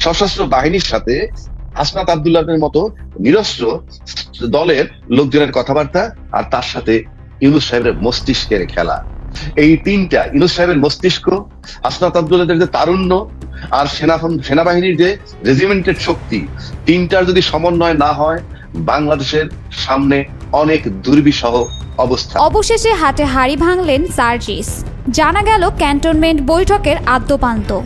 সশস্ত্র বাহিনীর সাথে হাসনাত আবদুল্লাহের মতো নিরস্ত্র দলের লোকজনের কথাবার্তা আর তার সাথে ইউনুস সাহেবের মস্তিষ্কের খেলা। এই তিনটা, ইউনুস সাহেবের মস্তিষ্ক, হাসনাত আবদুল্লাহের যে তারুণ্য আর সেনা সেনাবাহিনীর যে রেজিমেন্টেড শক্তি, তিনটার যদি সমন্বয় না হয়, বাংলাদেশের সামনে অনেক দুর্বিষহ অবস্থা। অবশেষে হাটে হাড়ি ভাঙলেন সার্জিস। জানা গেল ক্যান্টনমেন্ট বৈঠকের আদ্যপান্ত।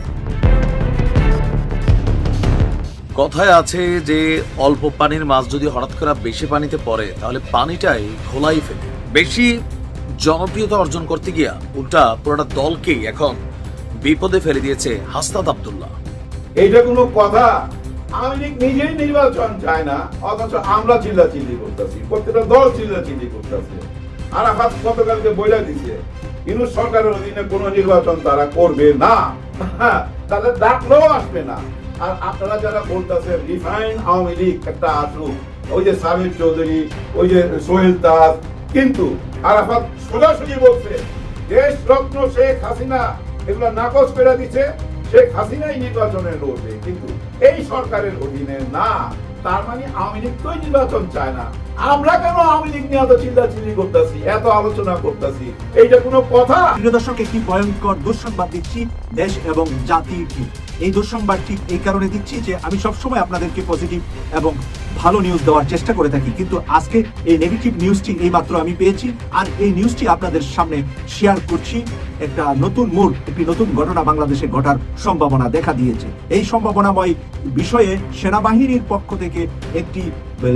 কথায় আছে যে অল্প পানির মাছ যদি হঠাৎ করে বেশি পানিতে পড়ে তাহলে পানিটাই ঘোলাই ফেলে। বেশি জনপ্রিয়তা অর্জন করতে গিয়া উল্টা পুরোটা দলকেই এখন বিপদে ফেলে দিয়েছে হাসনাত আব্দুল্লাহ। এইটা কোনো কথা? আওয়ামী লীগ নিজেই নির্বাচন চায় না অথচ আমরা চিল্লা চিল্লি করতেছি প্রত্যেকটা দল চিল্লা চিল্লি করতেছে। আরাফাত গতকালকে বইলা দিছে ইউনুস সরকারের অধীনে কোনো নির্বাচন তারা করবে না। হ্যাঁ, তাদের ডাকলেও আসবে না। আর আপনারা যারা বলতেছেন, রিফাইন আওয়ামী লীগ একটা ওই যে চৌধুরী, ওই যে সোহেল দাস, কিন্তু আরাফাত সোজাসুজি বলছে, দেশ রত্ন শেখ হাসিনা। এগুলো নাকচ করে দিচ্ছে, শেখ হাসিনাই নির্বাচনে লড়বে কিন্তু এই সরকারের অধীনে না। তার মানে আওয়ামী লীগ তো নির্বাচন চায় না। আমরা কেন আওয়ামী লীগ নিয়ে এত চিল্লা চিল্লি করতেছি, এত আলোচনা করতেছি? এইটা কোনো কথা? প্রিয় দর্শক একটি ভয়ঙ্কর দুঃসংবাদ দিচ্ছি? দেশ এবং জাতির কি? এই দুঃসংবাদটি এই কারণে দিচ্ছি যে আমি সবসময় আপনাদেরকে পজিটিভ এবং ভালো নিউজ দেওয়ার চেষ্টা করে থাকি। কিন্তু আজকে এই নেগেটিভ নিউজটি এই মাত্র আমি পেয়েছি আর এই নিউজটি আপনাদের সামনে শেয়ার করছি। একটা নতুন মোড়, একটি নতুন ঘটনা বাংলাদেশে ঘটার সম্ভাবনা দেখা দিয়েছে। এই সম্ভাবনাময় বিষয়ে সেনাবাহিনীর পক্ষ থেকে একটি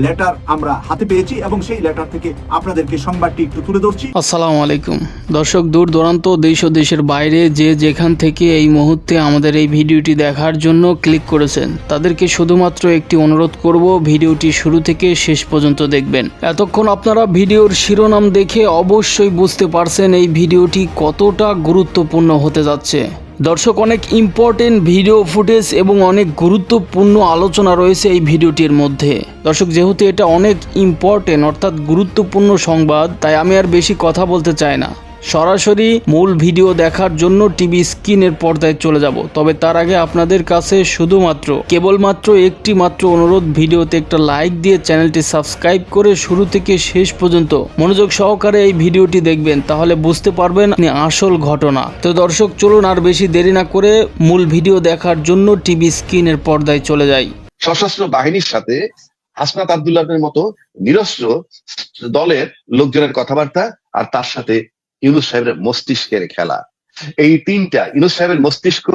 লেটার আমরা হাতে পেয়েছি এবং সেই লেটার থেকে আপনাদেরকে সংবাদটি একটু তুলে ধরছি। আসসালামু আলাইকুম। দর্শক, দূর দূরান্ত দেশ ও দেশের বাইরে যে যেখান থেকে এই মুহূর্তে আমাদের এই ভিডিওটি দেখার জন্য ক্লিক করেছেন, তাদেরকে শুধুমাত্র একটি অনুরোধ করব ভিডিওটি শুরু থেকে শেষ পর্যন্ত দেখবেন। এতক্ষণ আপনারা ভিডিওর শিরোনাম দেখে অবশ্যই বুঝতে পারছেন এই ভিডিওটি কতটা গুরুত্বপূর্ণ হতে যাচ্ছে। দর্শক, অনেক ইম্পর্টেন্ট ভিডিও ফুটেজ এবং অনেক গুরুত্বপূর্ণ আলোচনা রয়েছে এই ভিডিওটির মধ্যে। দর্শক, যেহেতু এটা অনেক ইম্পর্টেন্ট অর্থাৎ গুরুত্বপূর্ণ সংবাদ, তাই আমি আর বেশি কথা বলতে চাই না। সরাসরি মূল ভিডিও দেখার জন্য টিভি স্ক্রিনের পর্দায় চলে যাব। তবে তার আগে আপনাদের কাছে শুধুমাত্র, কেবলমাত্র একটি মাত্র অনুরোধ, ভিডিওতে একটা লাইক দিয়ে চ্যানেলটি সাবস্ক্রাইব করে শুরু থেকে শেষ পর্যন্ত মনোযোগ সহকারে এই ভিডিওটি দেখবেন, তাহলে বুঝতে পারবেন আসল ঘটনা। তো দর্শক, চলুন আর বেশি দেরি না করে মূল ভিডিও দেখার জন্য টিভি স্ক্রিনের পর্দায় চলে যাই। সশস্ত্র বাহিনীর সাথে হাসনাত আবদুল্লাহের মতো নিরস্ত্র দলের লোকজনের কথাবার্তা আর তার সাথে ইউনুস সাহেবের মস্তিষ্কের খেলা। এই তিনটা, ইউনুস সাহেবের মস্তিষ্ক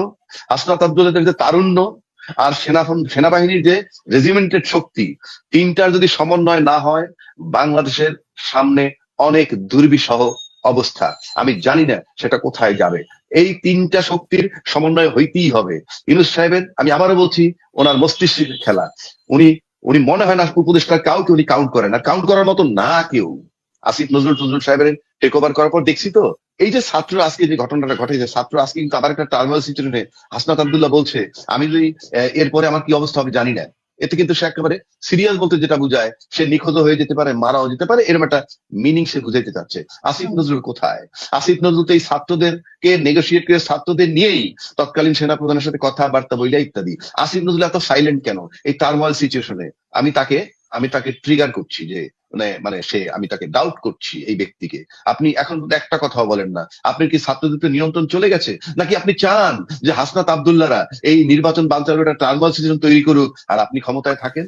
আবদুল্লাহের যে তারুণ্য, আর সেনা সেনাবাহিনীর যে রেজিমেন্টেড শক্তি, তিনটার যদি সমন্বয় না হয়, বাংলাদেশের সামনে অনেক দুর্বিষহ অবস্থা। আমি জানি না সেটা কোথায় যাবে। এই তিনটা শক্তির সমন্বয় হইতেই হবে। ইউনুস সাহেবের, আমি আবারও বলছি, ওনার মস্তিষ্কের খেলা। উনি উনি মনে হয় না উপদেষ্টা কাউকে উনি কাউন্ট করেন। না কাউন্ট করার মতো না কেউ। আসিফ নজরুল নজরুল সাহেবের টেক ওভার করার পর দেখছি তো এই যে ছাত্র আজকে যে ঘটনাটা ঘটেছে ছাত্র আজকে কিন্তু আবার একটা টার্মাল সিচুয়েশনে হাসনাত আবদুল্লাহ বলছে আমি যদি এরপরে আমার কি অবস্থা হবে জানি না। এতে কিন্তু সে একেবারে সিরিয়াস বলতে যেটা বুঝায় সে নিখোঁজ হয়ে যেতে পারে মারাও যেতে পারে এরকম একটা মিনিং সে বুঝাইতে চাচ্ছে। আসিফ নজরুল কোথায়? আসিফ নজরুল তো এই ছাত্রদেরকে নেগোসিয়েট করে ছাত্রদের নিয়েই তৎকালীন সেনা প্রধানের সাথে কথাবার্তা বইলা ইত্যাদি। আসিফ নজরুল এত সাইলেন্ট কেন এই টার্মাল সিচুয়েশনে আমি তাকে আমি তাকে ট্রিগার করছি যে মানে মানে সে, আমি তাকে ডাউট করছি এই ব্যক্তিকে। আপনি এখন একটা কথাও বলেন না। আপনি কি ছাত্রদের নিয়ন্ত্রণ চলে গেছে? নাকি আপনি চান যে হাসনাত আবদুল্লাহরা এই নির্বাচন বাঞ্চালের একটা টার্মাল সিচুয়েশন তৈরি করুক আর আপনি ক্ষমতায় থাকেন?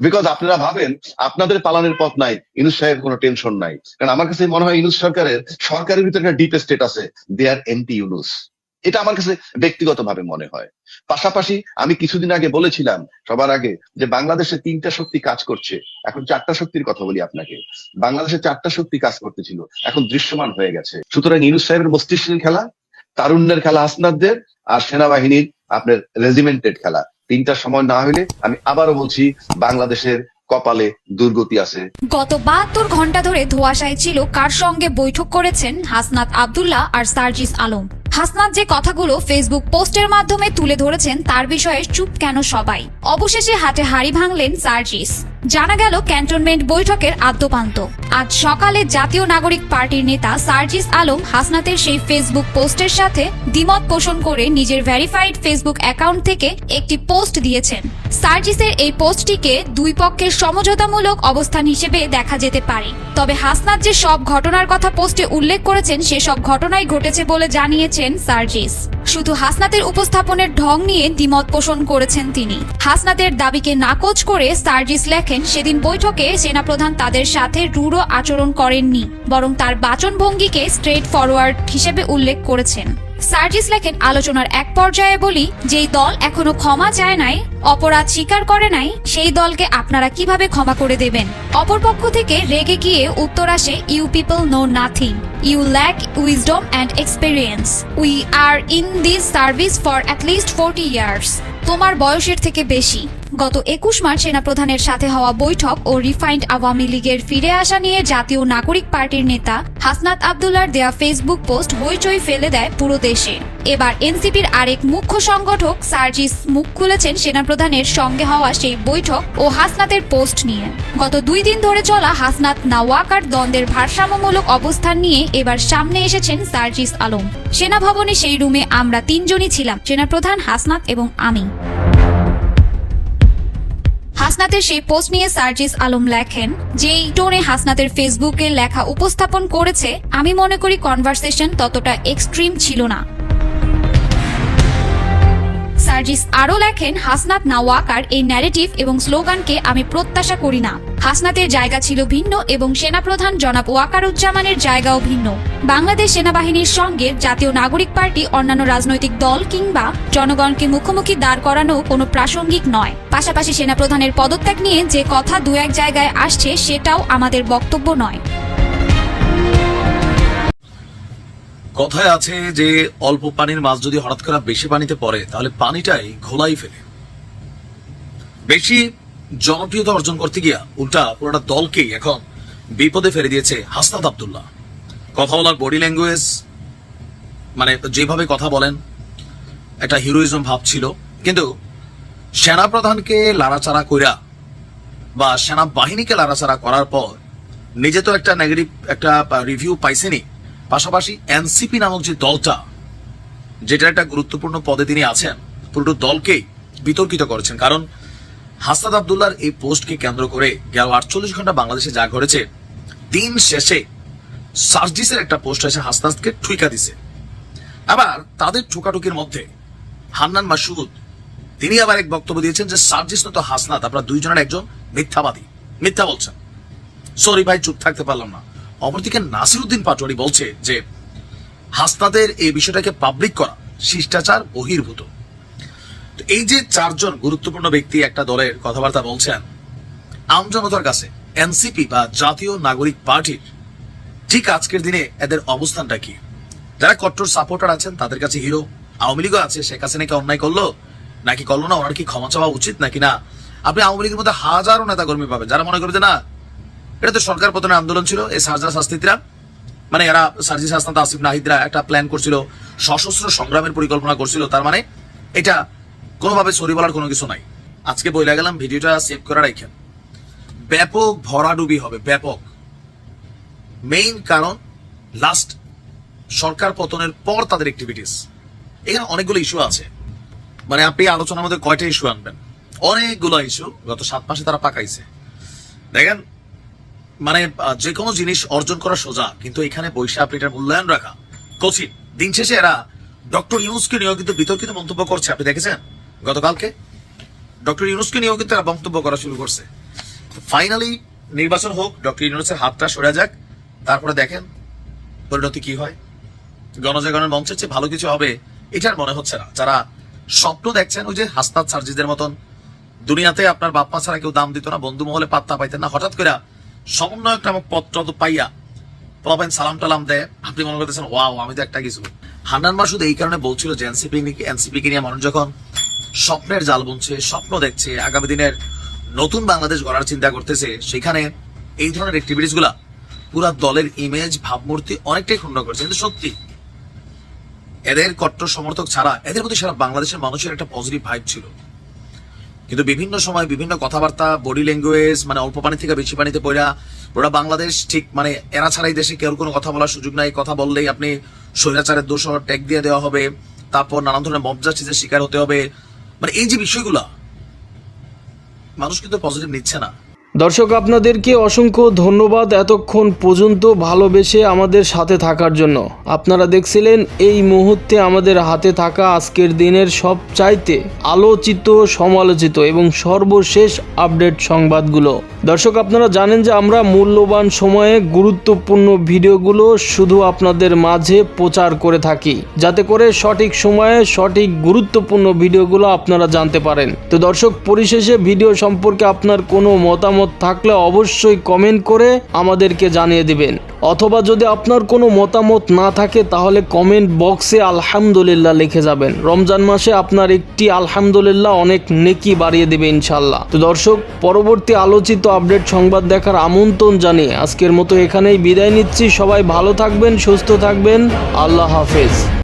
বিকজ আপনারা ভাবেন আপনাদের পালানের পথ নাই, ইনুস সাহেব কোনো টেনশন নাই। কারণ আমার কাছে মনে হয় ইনুস সরকারের সরকারের ভিতরে একটা ডিপ স্টেট আছে। দে আর এন্টি ইউনুস এটা আমার কাছে ব্যক্তিগতভাবে মনে হয়। পাশাপাশি আমি কিছুদিন আগে বলেছিলাম সবার আগে যে বাংলাদেশে তিনটা শক্তি কাজ করছে। এখন চারটা শক্তির কথা বলি আপনাকে। বাংলাদেশে চারটা শক্তি কাজ করতেছিল, এখন দৃশ্যমান হয়ে গেছে। সুতরাং ইনুস সাহেবের মস্তিষ্কের খেলা, তারুণ্যের খেলা আসনাদদের, আর সেনাবাহিনীর আপনার রেজিমেন্টেড খেলা। তিনটা সময় না হলে আমি আবারও বলছি, বাংলাদেশের কপালে দুর্গতি আছে। গত বাহাত্তর ঘণ্টা ধরে ধোয়াশায় ছিল কার সঙ্গে বৈঠক করেছেন হাসনাত আবদুল্লাহ আর সার্জিস আলম। হাসনাত যে কথাগুলো ফেসবুক পোস্টের মাধ্যমে তুলে ধরেছেন তার বিষয়ে চুপ কেন সবাই? অবশেষে হাতে হাড়ি ভাঙলেন সার্জিস। জানা গেল ক্যান্টনমেন্ট বৈঠকের আদ্যপান্ত। আজ সকালে জাতীয় নাগরিক পার্টির নেতা সার্জিস আলম হাসনাতের সেই ফেসবুক পোস্টের সাথে দ্বিমত পোষণ করে নিজের ভেরিফাইড ফেসবুক অ্যাকাউন্ট থেকে একটি পোস্ট দিয়েছেন। সার্জিসের এই পোস্টটিকে দুই পক্ষের সমঝোতামূলক অবস্থান হিসেবে দেখা যেতে পারে। তবে হাসনাত যে সব ঘটনার কথা পোস্টে উল্লেখ করেছেন, সেসব ঘটনাই ঘটেছে বলে জানিয়েছেন সার্জিস। শুধু হাসনাতের উপস্থাপনের ঢং নিয়ে দ্বিমত পোষণ করেছেন তিনি। হাসনাতের দাবিকে নাকচ করে সার্জিস লেখেন, সেদিন বৈঠকে সেনাপ্রধান তাদের সাথে রূঢ় আচরণ করেননি, বরং তার বাচনভঙ্গিকে স্ট্রেট ফরওয়ার্ড হিসেবে উল্লেখ করেছেন। সার্জিস লেখেন, আলোচনার এক পর্যায়ে বলি, যেই দল এখনও ক্ষমা চায় নাই, অপরাধ স্বীকার করে নাই, সেই দলকে আপনারা কীভাবে ক্ষমা করে দেবেন? অপরপক্ষ থেকে রেগে গিয়ে উত্তর আসে you people know nothing you lack wisdom and experience we are in this service for at least forty years তোমার বয়সের থেকে বেশি। গত একুশ মার্চ সেনাপ্রধানের সাথে হওয়া বৈঠক ও রিফাইন্ড আওয়ামী লীগের ফিরে আসা নিয়ে জাতীয় নাগরিক পার্টির নেতা হাসনাত আবদুল্লার দেয়া ফেসবুক পোস্ট হইচই ফেলে দেয় পুরো দেশে। এবার এনসিপির আরেক মুখ্য সংগঠক সার্জিস মুখ খুলেছেন সেনাপ্রধানের সঙ্গে হওয়া সেই বৈঠক ও হাসনাতের পোস্ট নিয়ে। গত দুই দিন ধরে চলা হাসনাত নাওয়াকার দ্বন্দ্বের ভারসাম্যমূলক অবস্থান নিয়ে এবার সামনে এসেছেন সার্জিস আলম। সেনাভবনে সেই রুমে আমরা তিনজনই ছিলাম, সেনাপ্রধান হাসনাত এবং আমি। হাসনাতের সেই পোস্ট নিয়ে সার্জিস আলম লেখেন, যেই টোনে হাসনাতের ফেসবুকে লেখা উপস্থাপন করেছে, আমি মনে করি কনভারসেশন ততটা এক্সট্রিম ছিল না। সার্জিস আরও লেখেন, হাসনাত নাওয়াকার এই ন্যারেটিভ এবং স্লোগানকে আমি প্রত্যাশা করি না। হাসনাতের জায়গা ছিল ভিন্ন এবং সেনাপ্রধান জনাব ওয়াকারুজ্জামানের জায়গাও ভিন্ন। বাংলাদেশ সেনাবাহিনীর সঙ্গে জাতীয় নাগরিক পার্টি, অন্যান্য রাজনৈতিক দল কিংবা জনগণকে মুখোমুখি দাঁড় করানো কোনো প্রাসঙ্গিক নয়। পাশাপাশি সেনাপ্রধানের পদত্যাগ নিয়ে যে কথা দু এক জায়গায় আসছে সেটাও আমাদের বক্তব্য নয়। কথায় আছে যে, অল্প পানির মাছ যদি হঠাৎ করে বেশি পানিতে পড়ে, তাহলে পানিটাই ঘোলাই ফেলে। বেশি জনপ্রিয়তা অর্জন করতে গিয়া উল্টা পুরোটা দলকেই এখন বিপদে ফেলে দিয়েছে হাসনাত আব্দুল্লাহ। কথা বলার বডি ল্যাঙ্গুয়েজ মানে যেভাবে কথা বলেন, একটা হিরোইজম ভাব ছিল। কিন্তু সেনাপ্রধানকে লাড়াচাড়া কইরা বা সেনা বাহিনীকে লাড়াচাড়া করার পর নিজে তো একটা নেগেটিভ একটা রিভিউ পাইছেনি পাশাপাশি এনসিপি নামক যে দলটা যেটা একটা গুরুত্বপূর্ণ পদে তিনি আছেন পুরো দলকেই বিতর্কিত করেছেন। কারণ হাসাদ আবদুল্লার এই পোস্টকে কেন্দ্র করে গেল আটচল্লিশ ঘণ্টা বাংলাদেশে যা ঘটেছে, দিন শেষে সার্জিসের একটা পোস্ট এসে হাসনাদকে ঠুইকা দিছে। আবার তাদের ঠোকাঠুকির মধ্যে হান্নান মাসুদ তিনি আবার এক বক্তব্য দিয়েছেন যে সার্জিস তো হাসনাত, আপনারা দুইজনের একজন মিথ্যাবাদী, মিথ্যা বলছেন। সরি ভাই, চুপ থাকতে পারলাম না। অপরদিকে নাসিরুদ্দিন পাটোয়ারি বলছে যে হাসনাদের এই বিষয়টাকে পাবলিক করা শিষ্টাচার বহির্ভূত। এই যে চারজন গুরুত্বপূর্ণ ব্যক্তি একটা দলের কথাবার্তা বলছেন আমজনতার কাছে এনসিপি বা জাতীয় নাগরিক পার্টির ঠিক আজকের দিনে এদের অবস্থানটা কি? যারা কট্টর সাপোর্টার আছেন, তাদের কাছে হিরো আওয়ামী লীগও আছে, শেখ হাসিনা কি অন্যায় করল, নাকি করল না, ওনার কি ক্ষমা চাওয়া উচিত নাকি না? আপনি আওয়ামী লীগের মধ্যে হাজারো নেতা কর্মী পাবেন, যারা মনে করবে না, এটা তো সরকার পতনের আন্দোলন ছিল, এই সারজা শাস্তিরা মানে এরা সার্জি হাসনাত আসিফ নাহিদরা একটা প্ল্যান করছিল, সশস্ত্র সংগ্রামের পরিকল্পনা করছিল, তার মানে এটা কোনোভাবে সরি বলার কোনো কিছু নাই। আজকে বইলা গেলাম, ভিডিওটা সেভ করে রাখেন ব্যাপক ভরাডুবি হবে, ব্যাপক। মেইন কারণ লাস্ট সরকার পতনের পর তাদের অ্যাক্টিভিটিস এখানে অনেকগুলো ইস্যু আছে। মানে আপনি আলোচনার মধ্যে কয়টা ইস্যু আনবেন? অনেকগুলো ইস্যু গত সাত মাসে তারা পাকাইছে। দেখেন মানে যে কোনো জিনিস অর্জন করা সোজা, কিন্তু এখানে বৈশা আপনি এটার মূল্যায়ন রাখা কঠিন। দিন শেষে এরা ডক্টর ইউনুসকে নিয়েও কিন্তু বিতর্কিত মন্তব্য করছে, আপনি দেখেছেন? গতকালকে ডক্টর ইউনুসকে নিয়েও কিন্তু এরা মন্তব্য করা শুরু করছে। ফাইনালি নির্বাচন হোক, ডক্টর ইউনুসের হাতটা সরে যাক, তারপরে দেখেন পরিণতি কি হয়। গণজাগরণের মঞ্চের চেয়ে ভালো কিছু হবে এটার মনে হচ্ছে না। যারা স্বপ্ন দেখছেন, ওই যে হাসনাত সার্জিদের মতন, দুনিয়াতে আপনার বাপ্পা ছাড়া কেউ দাম দিত না, বন্ধু মহলে পাত্তা পাইতেন না, হঠাৎ করে সমন্বয়ক নামক পত্র তো পাইয়া পাবেন সালাম টালাম দেয়। আপনি মনে করতেছেন, ওয়াও, আমি তো একটা কিছু। হান্নান মাসুদ এই কারণে বলছিল যে এনসিপি এনসিপি কে নিয়ে মানুষ যখন স্বপ্নের জাল বুনছে, স্বপ্ন দেখছে, আগামী দিনের নতুন বাংলাদেশ গড়ার চিন্তা করতেছে। সেখানে এই ধরনের অ্যাক্টিভিটিসগুলা পুরা দলের ইমেজ ভাবমূর্তি অনেকটাই ক্ষুণ্ণ করছে। কিন্তু সত্যি, এদের কট্টর সমর্থক ছাড়া, এদের প্রতি সারা বাংলাদেশের মানুষের একটা পজিটিভ ভাইব ছিল। কিন্তু বিভিন্ন সময় বিভিন্ন কথাবার্তা বডি ল্যাঙ্গুয়েজ মানে অল্প পানি থেকে বেশি পানিতে পড়া ওরা বাংলাদেশ ঠিক মানে এরা ছাড়াই দেশে কেউ কোনো কথা বলার সুযোগ নাই। কথা বললেই আপনি স্বৈরাচারের দোষ, ট্যাগ দিয়ে দেওয়া হবে। তারপর নানান ধরনের মবজাস্টিসের শিকার হতে হবে। মানে এই যে বিষয়গুলা মানুষ কিন্তু পজিটিভ নিচ্ছে না। দর্শক, আপনাদেরকে অসংখ্য ধন্যবাদ এতক্ষণ পর্যন্ত ভালোবেসে আমাদের সাথে থাকার জন্য। আপনারা দেখছিলেন এই মুহূর্তে আমাদের হাতে থাকা আজকের দিনের সব চাইতে আলোচিত, সমালোচিত এবং সর্বশেষ আপডেট সংবাদগুলো। দর্শক, আপনারা জানেন যে আমরা মূল্যবান সময়ে গুরুত্বপূর্ণ ভিডিওগুলো শুধু আপনাদের মাঝে প্রচার করে থাকি। যাতে করে সঠিক সময়ে সঠিক গুরুত্বপূর্ণ ভিডিওগুলো আপনারা জানতে পারেন। তো দর্শক, পরিশেষে ভিডিও সম্পর্কে আপনার কোনো মতামত থাকলে অবশ্যই কমেন্ট করে আমাদেরকে জানিয়ে দিবেন। অথবা যদি আপনার কোনো মতামত না থাকে, তাহলে কমেন্ট বক্সে আলহামদুলিল্লাহ লিখে যাবেন। রমজান মাসে আপনার একটি আলহামদুলিল্লাহ অনেক নেকি বাড়িয়ে দেবে ইনশাল্লাহ তো দর্শক, পরবর্তী আলোচিত আপডেট সংবাদ দেখার আমন্ত্রণ জানিয়ে আজকের মতো এখানেই বিদায় নিচ্ছি। সবাই ভালো থাকবেন, সুস্থ থাকবেন। আল্লাহ হাফেজ।